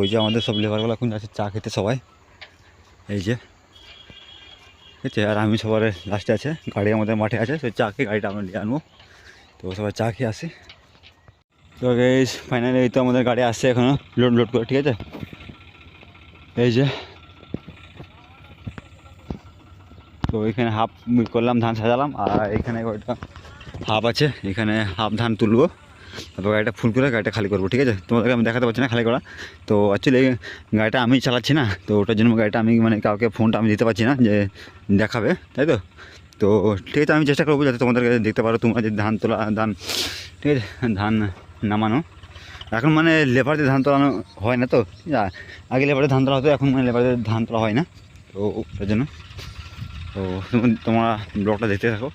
ওই যে আমাদের সব লেবারগুলো এখন যাচ্ছে চা খেতে সবাই। এই যে। ঠিক আছে আর আমি সবার লাস্টে আছে, গাড়ি আমাদের মাঠে আছে, সেই চা খেয়ে গাড়িটা আমরা নিয়ে আনব। তো সবাই চা খেয়ে আসি। তো এই ফাইনালি এই তো আমাদের গাড়ি আসছে এখনও লোড লোড করে, ঠিক আছে? এই যে। তো এখানে হাফ করলাম, ধান সাজালাম, আর এখানে হাফ আছে, এখানে হাফ ধান তুলবো। তারপর গাড়িটা ফুল করে গাড়িটা খালি করব, ঠিক আছে? তোমাদেরকে আমি দেখাতে পারছি না খালি করা। তো অ্যাকচুয়ালি গাড়িটা আমি চালাচ্ছি না, তো ওটার জন্য গাড়িটা আমি মানে কাউকে ফোনটা আমি দিতে পারছি না যে দেখাবে, তাই তো? তো ঠিক আছে, আমি চেষ্টা করব যাতে তোমাদেরকে দেখতে পারো তোমরা যে ধান তোলা, ধান, ঠিক আছে? ধান নামানো। এখন মানে লেবার দিয়ে ধান তোলানো হয় না তো? আগে লেবারের ধান তোলা হতো, এখন মানে লেবারদের ধান তোলা হয় না। তো ওটার জন্য। তো তোমরা ব্লগটা দেখতে থাকো।